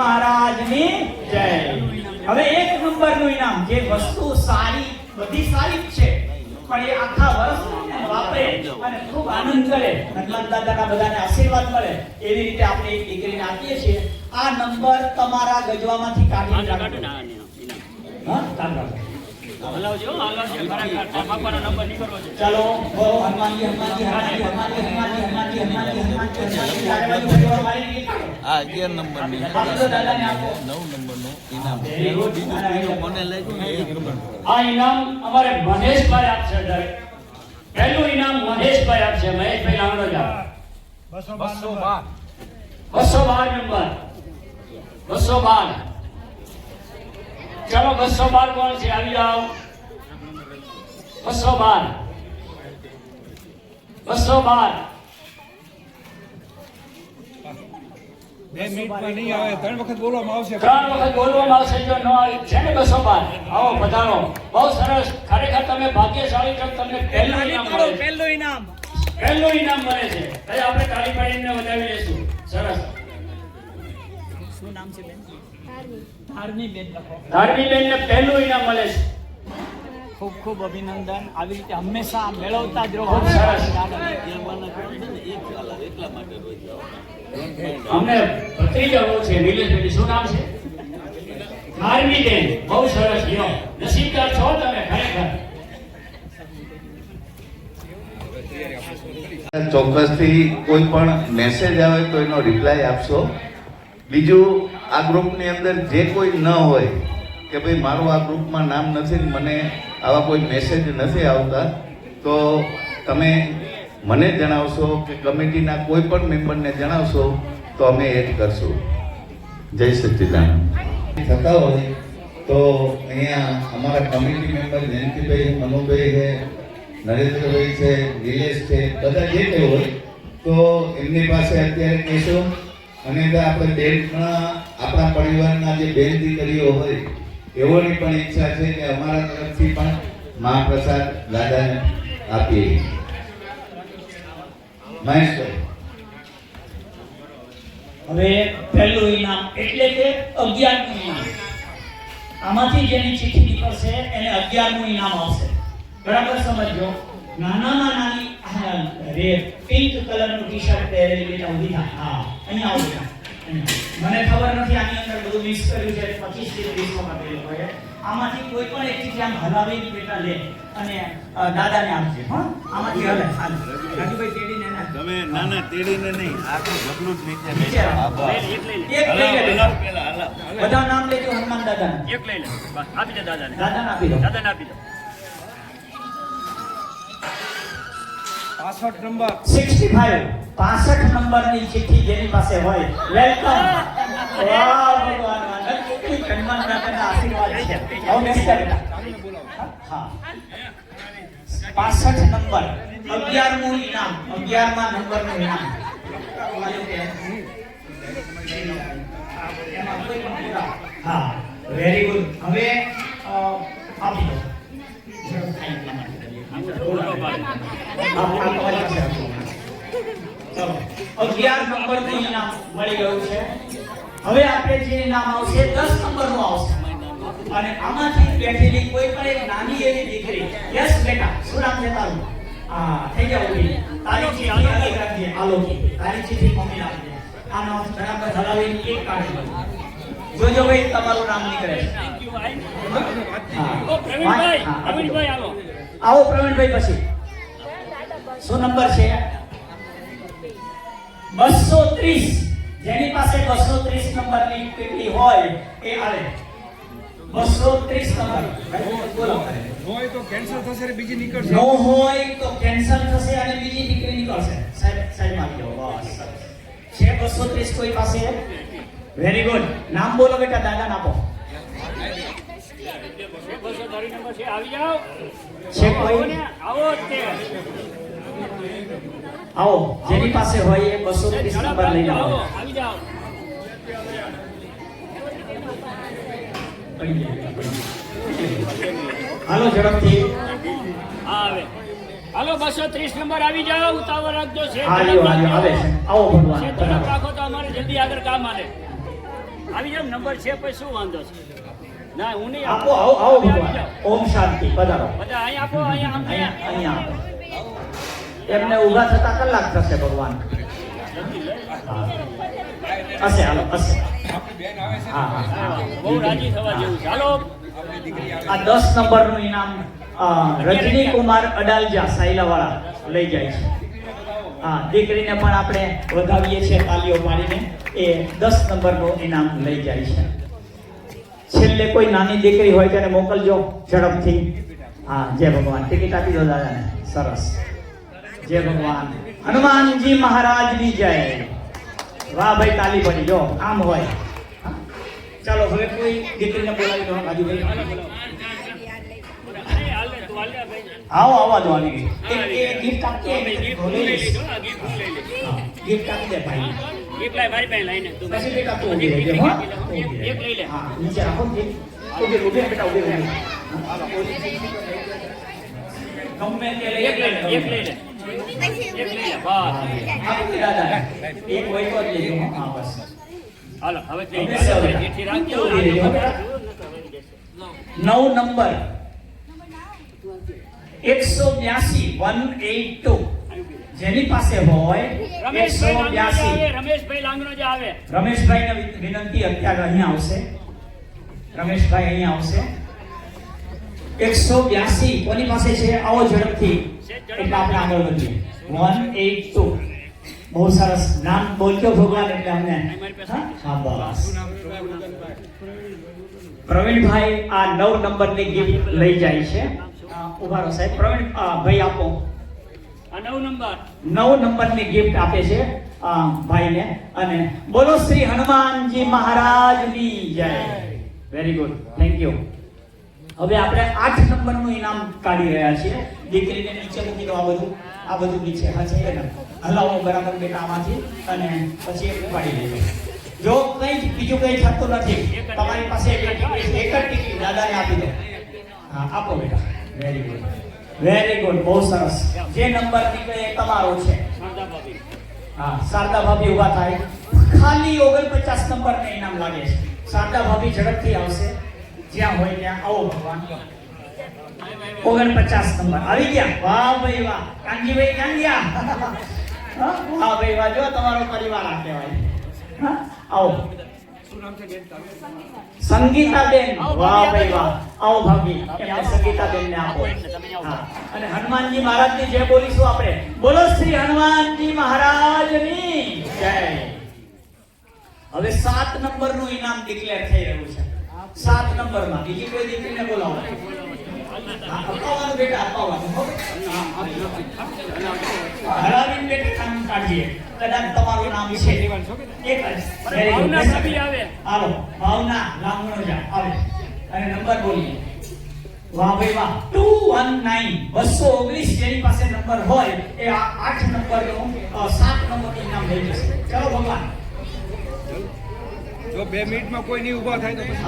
મહારાજની જય. હવે એક નંબરનું ઇનામ જે વસ્તુ સારી બધી સારી જ છે પણ એ આખા વર્ષ વાપરે અને ખૂબ આનંદ કરે. હનુમાન દાદાના બધાને આશીર્વાદ મળે એવી રીતે આપણે એક દીકરીને આપીએ છીએ. આ નંબર તમારા ગજવામાંથી કાઢી. નાખો હા કાઢો. ચાલો બોલો હનુમાનજી હનુમાનજી હનુમાનજી હનુમાનજી હનુમાનજી હનુમાનજી હનુમાનજી હનુમાનજી હનુમાનજી હનુમાનજી મારી રીતે કાઢો. આ અગિયાર નંબરની આપજો દાદાને આપો. નવ નંબરનું ઇનામ Very good. બીજું ત્રીજું મને લાગ્યું ને એક નંબર આ ઇનામ અમારે મહેશભાઈ આપશે direct. પહેલું ઇનામ મહેશભાઈ આપશે મહેશભાઈ નાવડોજા બસો બાર બસો બાર નંબર બસો બાર ચલો બસો બાર કોણ છે? આવી જાઓ. બસો બાર. બસો બાર. બે મિનિટમાં નહીં આવે. ત્રણ વખત બોલવામાં આવશે. ત્રણ વખત બોલવામાં આવશે જો ન આવે છે ને બસો બાર? આવો પધારો બહુ સરસ. ખરેખર તમે ભાગ્યશાળી છો તમને પહેલું ઇનામ મળે પહેલું ઇનામ. પહેલું ઇનામ મળે છે. આપણે તાળી પાડીને વધાવી લઈશું. સરસ. શું નામ છે બેન? ધાર્મી બેન લખો. ધાર્મી બેનને પહેલું ઇનામ મળે છે. ખૂબ ખૂબ અભિનંદન. આવી રીતે હંમેશા મેળવતા જ રહો. ને એટલા માટે અમને ભત્રીજાઓ છે નિલેશભાઈ શું નામ છે? ધાર્મી બેન. બહુ સરસ ગયો. નસીબદાર છો તમે ખરેખર. ચોક્કસથી કોઈ પણ મેસેજ આવે તો એનો રિપ્લાય આપશો. બીજું આ ગ્રુપની અંદર જે કોઈ ન હોય કે ભાઈ મારું આ ગ્રુપમાં નામ નથી મને આવા કોઈ મેસેજ નથી આવતા, તો તમે મને જણાવશો કે કમિટીના કોઈ પણ મેમ્બરને જણાવશો, તો અમે એડ કરશું. જય સચ્ચિદાનંદ થતા હોય તો અહીંયા અમારા કમિટી મેમ્બર જયંતિભાઈ, મનુભાઈ છે, નરેન્દ્રભાઈ છે, નિલેશ છે, બધા જે કંઈ હોય, તો એમની પાસે અત્યારે કહેશો. અને તો આપણે બેંકના, આપણા પરિવારના જે બેન દીકરીઓ હોય એવોની પણ ઈચ્છા છે કે અમારા તરફથી પણ મહાપ્રસાદ દાદાને આપીએ. મહેશભાઈ હવે પહેલું ઇનામ એટલે કે અગિયારનું ઇનામ. આમાંથી જેની ચીઠી નીકળશે, એને અગિયારનું ઇનામ આવશે. બરાબર સમજો નાનામાં નાની રે પિંક કલરનું ટી શર્ટ પહેરેલી બેટા ઊભી થા હા અહીંયા આવો મને ખબર નથી આની અંદર બધું મિક્સ કર્યું છે. પચીસથી ત્રીસ વખત એ લોકોએ આમાંથી કોઈ પણ એક ચીજ આમ હલાવીને બેટા લે અને દાદાને આપજે હા. આમાંથી હલે. રાજુભાઈ તેડીને તમે ના ના તેડીને નહીં આ તો ઝગલું જ નીચે નીચે. એક લઈ લે. બધા નામ લેજો હનુમાન દાદા એક લઈ લે. બસ આપી દે દાદાને. દાદા આપી દો. દાદાને આપી દો. પાસઠ નંબર. 65 65 નંબરની ચિઠ્ઠી જેની પાસે હોય, વેલકમ. વાહ, ભગવાન. નક્કી હનુમાન દાદાના આશીર્વાદ છે. આવો જા હા. 65 નંબર. 11મું ઇનામ. 11મા નંબરનું ઇનામ. હા. વેરી ગુડ હવે આપી દો. અગિયાર નંબરનું ઇનામ મળી ગયું છે. હવે આપણે જે ઇનામ આવશે દસ નંબરનું આવશે. અને આમાંથી બેઠેલી કોઈ પણ એક નાની એવી દીકરી. યસ બેટા શું નામ છે તારું? હા થઈ ગયા ઊભી. તારી ચિઠ્ઠી અલગ રાખજે આલોકી. તારી ચિઠ્ઠી મમ્મી આપજે. આનો બરાબર હલાવીને એક કાઢી જોજો ભાઈ તમારું નામ નીકળે. હા. પ્રવીણભાઈ. પ્રવીણભાઈ આવો પ્રવીણભાઈ પછી. શું નંબર છે? બસો ત્રીસ. જેની પાસે બસો ત્રીસ નંબરની પેટી હોય એ આવે. બસો ત્રીસ નંબર. બોલો. હોય તો કેન્સલ થશે અને બીજી નીકળશે. નો હોય તો કેન્સલ થશે અને બીજી નીકળી નીકળશે. સાહેબ સાહેબ આપી દો. બસ છે બસો ત્રીસ કોઈ પાસે? વેરી ગુડ નામ બોલો બેટા દાદા આપો. નંબર છે આવી જેની પાસે હોય એ બસો ત્રીસ નંબર લઈને આવો. આવો આવી જાઓ. હાલો ઝડપથી. આવે હાલો બસો ત્રીસ નંબર આવી જાઓ ઉતાવળ રાખજો. છે આવે આવો ભગવાન રાખો તો અમારે જલ્દી આગળ કામ આવે આવી જાવ નંબર છે પછી શું વાંધો છે? ના હું નહીં આપો આવો. આવો ભગવાન. ઓમ શાંતિ પધારો. અહીંયા આપો અહીંયા અહીંયા અહીંયા એમને ઊભા થતા કલાક થશે ભગવાન. હશે હાલો હશે. હા હા હા. બહુ રાજી થવા જેવું આ દસ નંબરનું ઇનામ રજની કુમાર અડાલજા સાયલાવાળા લઈ જાય છે. હા દીકરીને પણ આપણે વધાવીએ છીએ તાલીઓ પાડીને. એ દસ નંબરનું ઇનામ લઈ જાય છે. છેલ્લે કોઈ નાની દીકરી હોય તેને મોકલજો ઝડપથી હા જય ભગવાન ટિકિટ આપી દો દાદાને સરસ જય ભગવાન હનુમાનજી મહારાજની જય વાહ ભાઈ તાલી પડી જો આમ હોય? ચાલો હવે કોઈ દીકરીને બોલાવી દો રાજુભાઈ આવો આવો દો આવી ગઈ ગિફ્ટ આપી gift આપી દે ભાઈ મારી પાસે લાઈને તું પછી બેટા તું હો? એક- લઈ લે. હા નીચે રાખો બેટા રહે. ગમે તે લઈ એક લઈ લે એક લઈ લે. નવ નંબર. એકસો બ્યાસી વન એટ ટુ. જેની પાસે હોય રમેશભાઈ રમેશભાઈ લાંગણો જે આવે. રમેશભાઈ વિનંતી અત્યારે અહીંયા આવશે. રમેશભાઈ અહીંયા આવશે. એકસો બ્યાસી કોની પાસે છે? આવો ઝડપથી. એટલે આપણે આગળ વધીએ. વન એટ ટુ બહુ સરસ. નામ બોલ્યો ભગવાન એટલે અમને. હા? બસ. પ્રવીણભાઈ આ નવ નંબરની ગિફ્ટ લઈ જાય છે. ઊભા રહો સાહેબ. પ્રવીણ ભાઈ આપો. નવ નંબર. નંબરની ગિફ્ટ આપે છે ભાઈને. અને બોલો શ્રી હનુમાનજી મહારાજની જય. વેરી ગુડ થેન્ક યુ હવે આપણે આઠ નંબરનું ઇનામ કાઢી રહ્યા છીએ. દીકરીને નીચે મૂકી દો આ બધું. આ બધું નીચે હશે ને. હલાવો બરાબર બેટા આમાંથી. અને પછી ઉપાડી લેજો. જો કંઈ બીજું કંઈ થતું નથી, તમારી પાસે એક જ ટિકિટ, દાદાને આપી દો. હા, આપો બેટા. વેરી ગુડ વેરી ગુડ બહુ સરસ જે નંબર નીકળે એ તમારો છે. હા શારદા ભાભી ઊભા થાય. ખાલી ઓગણપચાસ નંબર ને ઇનામ લાગે છે. શારદા ભાભી ઝડપથી આવશે. જ્યાં હોય ત્યાં આવો ભગવાન. ઓગણપચાસ નંબર આવી ગયા? વાહ ભાઈ વાહ. કાનજીભાઈ ક્યાં ગયા? હા? વાહ ભાઈ વાહ. જો તમારો પરિવાર આ કહેવાય. હા? આવો. સંગીતાબેન. વાહ ભાઈ વાહ. આવો ભાગી. એમને સંગીતાબેન ને આપો. અને હનુમાનજી મહારાજની જય બોલીશું આપણે. બોલો શ્રી હનુમાનજી મહારાજની. જય. હવે સાત નંબરનું ઇનામ ડિક્લેર થઈ રહ્યું છે. સાત નંબરમાં બીજી કોઈ દીકરીને બોલાવો. હા, અપાવવાનું બેટા અપાવવાનું હરાવીને બેટા કામ કાઢીએ. કદાચ તમારું નામ છે. એક જ. ભાવના ભાભી આવે. હાલો ભાવના લાંગણો જા. આવે. અને નંબર બોલીએ. વાહ ભાઈ વાહ. ટુ વન નાઇન બસો ઓગણીસ જેની પાસે નંબર હોય એ આઠ નંબરનો અ, સાત નંબર ઇનામ લઈ જશે. ચલો ભગવાન. જો બે મિનિટમાં કોઈ નહીં ઊભા થાય તો પછી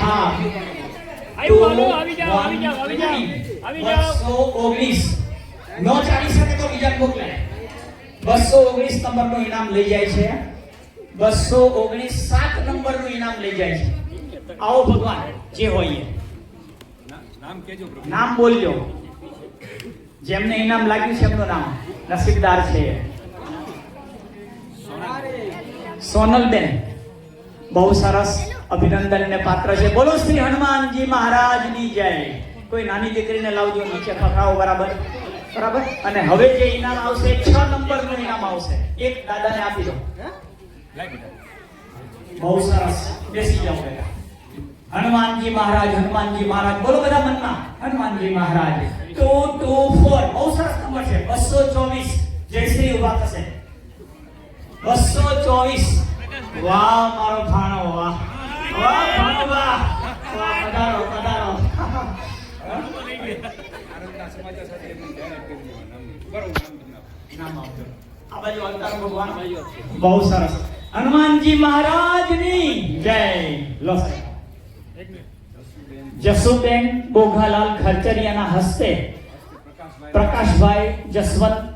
હા. બસો ઓગણીસ. નો ચાલી શકે તો બીજા મોકલાય બસો ઓગણીસ નંબરનું ઇનામ લઈ જાય છે. બસો ઓગણીસ સાત નંબરનું ઇનામ લઈ જાય છે. આવો ભગવાન જે હોય નામ કેજો નામ બોલજો. જેમને ઇનામ લાગ્યું છે એમનું નામ નસીબદાર છે. સોનલ સોનલબેન બહુ સરસ. અભિનંદનને પાત્ર છે. બોલો શ્રી હનુમાનજી મહારાજની જય. કોઈ નાની દીકરીને લાવજો, નીચે પકડાવો, બરાબર? બરાબર? અને હવે જે ઇનામ આવશે, છ નંબરનું ઇનામ આવશે. એક દાદાને આપી દો. બહુ સરસ. બેસી જાઓ બેટા. હનુમાનજી મહારાજ હનુમાનજી મહારાજ. બોલો બધા મનમાં. Hanumanji Maharaj. Two two, four. બહુ સરસ નંબર છે. બસો ચોવીસ. જયશ્રી ઊભા થશે. બસો ચોવીસ. વાહ, મારો ભાણો, વાહ. બહુ સરસ હનુમાનજી મહારાજની જય. લો જસુબેન બોઘાલાલ ખરચરિયાના હસ્તે પ્રકાશભાઈ જસવંત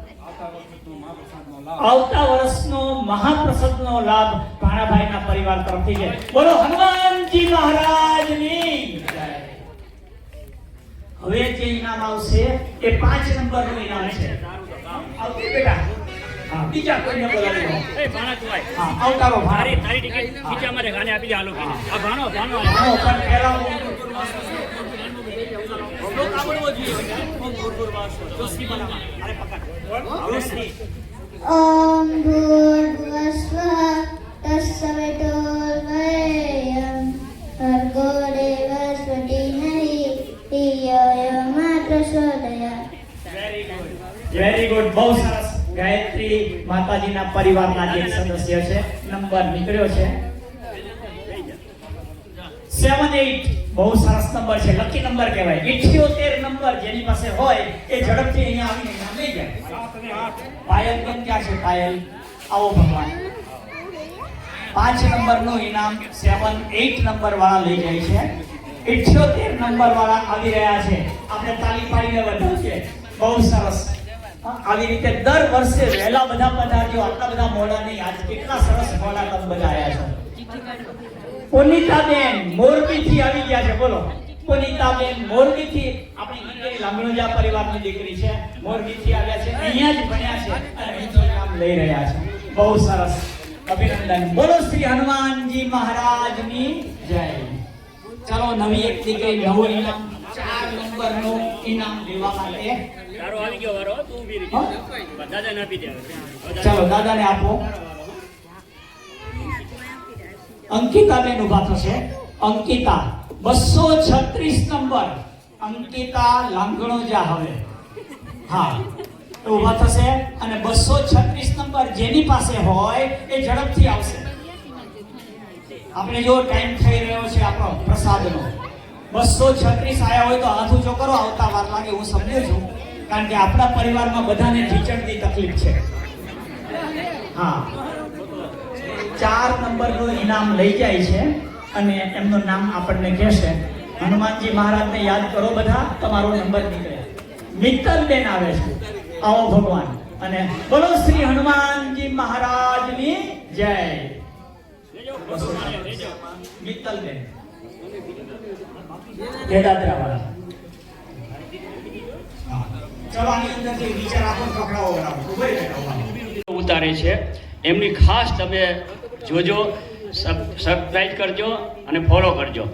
આવતા વર્ષનો મહાપ્રસાદનો લાભ ભાણાભાઈના પરિવાર તરફથી છે. બોલો હનુમાનજી મહારાજની. હવે જે ઇનામ આવશે એ પાંચ નંબરનું ઇનામ છે. આવતી બેટા. બીજા કોઈને બોલાવી એ ભાણા તું હા આવતારો ભાણા તારી ટિકિટ ખીચામાં રે, આને આપી દે હાલો. આ ભાણો ભાણો. ભાણો પણ પહેલા હું જોઈએ. ઓમ ભૂર્ભુવઃ સ્વઃ. જોશી બનાવવા. અરે પકડ. ઓમ ભૂર્ભુવસ્વ તસ્સવે તોર્વયમ ભર્ગો દેવસ્વતી ધિયો મા વેરી ગુડ બહુ સરસ. ગાયત્રી માતાજીના પરિવારના જે સદસ્ય છે, નંબર નીકળ્યો છે. સેવન એટ બહુ સરસ નંબર છે. લકી નંબર કહેવાય. 78 નંબર જેની પાસે હોય, એ ઝડપથી અહીંયા આવીને નામે જાય. પાયલ બેન ક્યાં છે? પાયલ? આવો ભગવાન. પાંચ નંબરનું ઇનામ સેવન એટ નંબર વાળા લઈ જાય છે. 78 નંબર વાળા આવી રહ્યા છે. આપણે તાલી પાડીને વધાવ છે બહુ સરસ. આવી રીતે દર વર્ષે વહેલા બધા પધારજો. આટલા બધા મોડા નહીં આજ કેટલા સરસ મોડા તમે બધા આવ્યા છો. પુનિતાબેન મોરબીથી આવી ગયા છે. બોલો. પુનિતાબેન મોરબીથી આપણી દીકરી લાંગણોજા પરિવારની દીકરી છે. મોરબીથી આવ્યા છે. અહીંયા જ ભણ્યા છે. અને અહીંથી કામ લઈ રહ્યા છે. બહુ સરસ. અભિનંદન. બોલો શ્રી હનુમાનજી મહારાજની જય. ચાલો નવી એક દીકરી નવું ઇનામ ચાર નંબરનું ઇનામ લેવા માટે. તારો આવી ગયો વારો તું ઊભી રહી? દાદાને આપી દે ચાલો દાદાને આપો. અંકિતાબેન ઊભા થશે. અંકિતા. બસો છત્રીસ નંબર. અંકિતા લાંગણોજા હવે. હા ઊભા થશે અને બસો છત્રીસ નંબર જેની પાસે હોય એ ઝડપથી આવશે. આપણે જો ટાઈમ થઈ રહ્યો છે આપણો પ્રસાદનો. બસો છત્રીસ આવ્યા હોય તો હાથ ઊંચો કરો, આવતા વાર લાગે હું સમજુ છું કારણ કે આપણા પરિવારમાં બધાને ઢીચણની તકલીફ છે. હા. ચાર નંબરનું ઇનામ લઈ જાય છે. અને એમનું નામ આપણને કહેશે. હનુમાનજી મહારાજને યાદ કરો બધા તમારો નંબર નીકળે. મિત્તલબેન આવે છે. આવો ભગવાન. અને બોલો શ્રી હનુમાનજી મહારાજની જય. મિત્તલબેન રહી જાઓ. ઉતારે છે. એમની ખાસ તમે જોજો સબસ્ક્રાઇબ કરજો અને ફોલો કરજો.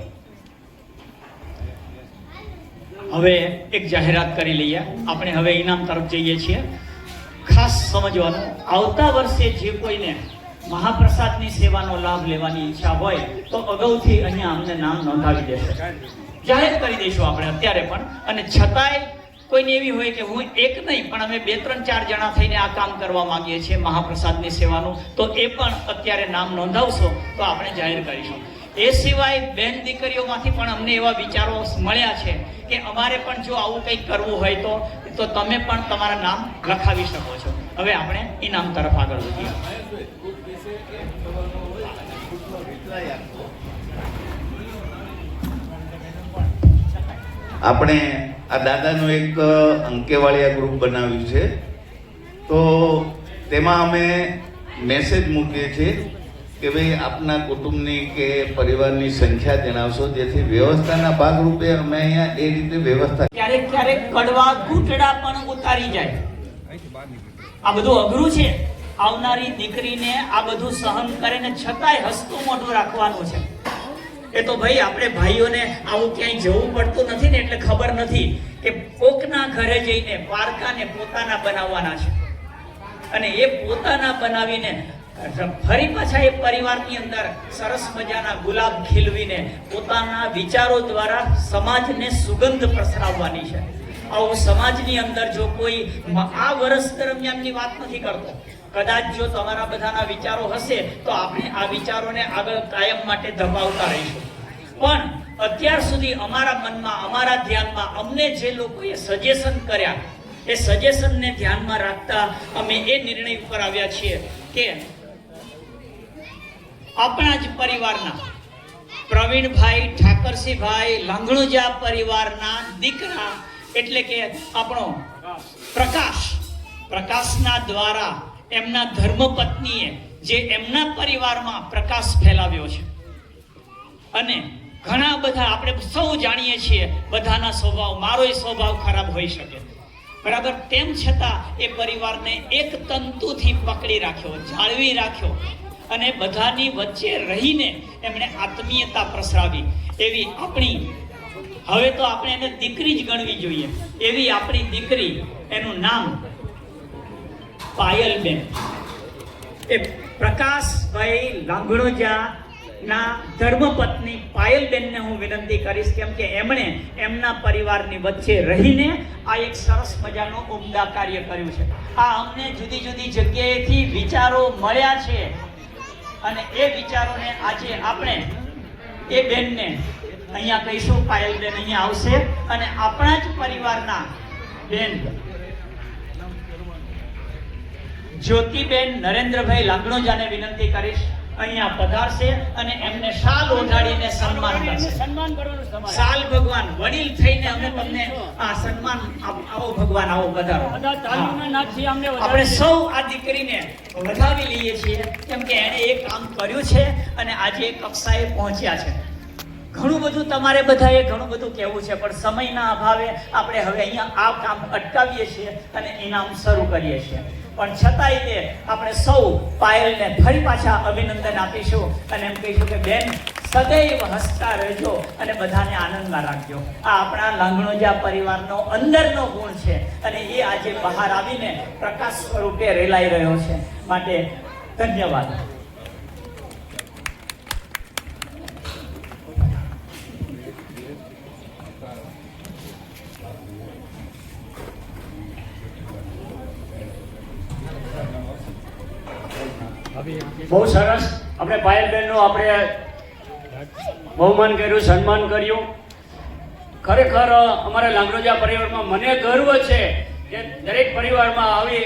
હવે એક જાહેરાત કરી લઈએ. આપણે હવે ઇનામ તરફ જઈએ છીએ. ખાસ સમજવાનું, આવતા વર્ષે જે કોઈને મહાપ્રસાદની સેવાનો લાભ લેવાની ઈચ્છા હોય, તો અગાઉથી અહીંયા અમને નામ નોંધાવી દેશે. જાહેર કરી દઈશું આપણે અત્યારે પણ. અને છતાંય કોઈને એવી હોય કે હું એક નહીં, પણ અમે બે, ત્રણ, ચાર જણા થઈને આ કામ કરવા માંગીએ છીએ મહાપ્રસાદની સેવાનું, તો એ પણ અત્યારે નામ નોંધાવશો, તો આપણે જાહેર કરીશું. એ સિવાય બેન દીકરીઓમાંથી પણ અમને એવા વિચારો મળ્યા છે કે અમારે પણ જો આવું કંઈક કરવું હોય તો તો તમે પણ તમારા નામ લખાવી શકો છો. હવે આપણે ઇનામ તરફ આગળ વધીએ. આપણે આ દાદાનું એક અંકેવાળિયા ગ્રુપ બનાવ્યું છે. તો તેમાં અમે મેસેજ મૂકીએ છીએ કે ભાઈ આપના કુટુંબની કે પરિવારની સંખ્યા જણાવશો, જેથી વ્યવસ્થાના ભાગરૂપે અમે અહીંયા એ રીતે વ્યવસ્થા ક્યારેક ક્યારેક કડવા ઘૂંટડા પણ ઉતારી જાય. આ બધું અઘરું છે. આવનારી દીકરીને આ બધું સહન કરીને છતાંય હસતું મોઢું રાખવાનું છે. એ તો ભાઈ, આપણે ભાઈઓને આવું ક્યાંય જવું પડતું નથી ને એટલે ખબર નથી કે કોકના ઘરે જઈને પારકાને પોતાના બનાવવાના છે. અને એ પોતાના બનાવીને ફરી પાછા એ પરિવારની અંદર સરસ મજાના ગુલાબ ખીલવીને પોતાના વિચારો દ્વારા સમાજને સુગંધ પ્રસરાવવાની છે. આવું સમાજની અંદર જો કોઈ આ વર્ષ દરમિયાનની વાત નથી કરતો કદાચ જો તમારા બધાના વિચારો હશે, તો આપણે આ વિચારોને આગળ કાયમ માટે ધપાવતા રહીશું. પણ અત્યાર સુધી અમારા મનમાં, અમારા ધ્યાનમાં અમને જે લોકોએ સજેશન કર્યા, એ સજેશનને ધ્યાનમાં રાખતા અમે એ નિર્ણય ઉપર આવ્યા છીએ કે આપણા જ પરિવારના, પ્રવીણભાઈ, ઠાકરસિંહભાઈ, લાંગણુજા પરિવારના દીકરા, એટલે કે આપણો પ્રકાશ, પ્રકાશના દ્વારા એમના ધર્મપત્નીએ જે એમના પરિવારમાં પ્રકાશ ફેલાવ્યો છે. અને ઘણા બધા આપણે સૌ જાણીએ છીએ, બધાના સ્વભાવ, મારોય સ્વભાવ ખરાબ હોઈ શકે. બરાબર, તેમ છતાં એ પરિવારને એક તંતુથી પકડી રાખ્યો, જાળવી રાખ્યો અને બધાની વચ્ચે રહીને એમણે આત્મીયતા પ્રસરાવી. એવી આપણી, હવે તો આપણે એને દીકરી જ ગણવી જોઈએ. એવી આપણી દીકરી, એનું નામ પાયલબેન એ પ્રકાશભાઈ લાંગણોજા ના ધર્મપત્ની પાયલબેનને હું વિનંતી કરીશ કેમ કે એમણે એમના પરિવારની વચ્ચે રહીને આ એક સરસ મજાનું ઉમદા કાર્ય કર્યું છે. આ અમને જુદી જુદી જગ્યાએથી વિચારો મળ્યા છે અને એ વિચારોને આજે આપણે એ બેનને અહીંયા કહીશું પાયલબેન અહીંયા આવશે અને આપણા જ પરિવારના બેન જ્યોતિબેન નરેન્દ્રભાઈ લાગણોજાને વિનંતી કરીશ અહીંયા પધારશે અને એમને શાલ ઓઢાડીને સન્માન કરશે. સન્માન કરવાનું શાલ ભગવાન વડીલ થઈને અમે તમને આ સન્માન આવો ભગવાન આવો અમને આપણે સૌ આ દીકરીને વધાવી લઈએ છીએ કેમ કે એણે એક કામ કર્યું છે અને આજે એ કક્ષાએ પહોંચ્યા છે. ઘણું બધું તમારે બધાએ ઘણું બધું કહેવું છે પણ સમયના અભાવે આપણે હવે અહીંયા આ કામ અટકાવીએ છીએ અને ઇનામ શરૂ કરીએ છીએ. પણ છતાંય તે આપણે સૌ પાયલને ફરી પાછા અભિનંદન આપીશું અને એમ કહીશું કે બેન, સદૈવ હસતા રહેજો અને બધાને આનંદમાં રાખજો. આ આપણા લાંગણોજા પરિવારનો અંદરનો ગુણ છે અને એ આજે બહાર આવીને પ્રકાશ સ્વરૂપે રેલાઈ રહ્યો છે. માટે ધન્યવાદ. બહુ સરસ. આપણે પાયલબેનનું આપણે બહુમાન કર્યું, સન્માન કર્યું. ખરેખર અમારા લાંગરોજા પરિવારમાં મને ગર્વ છે કે દરેક પરિવારમાં આવી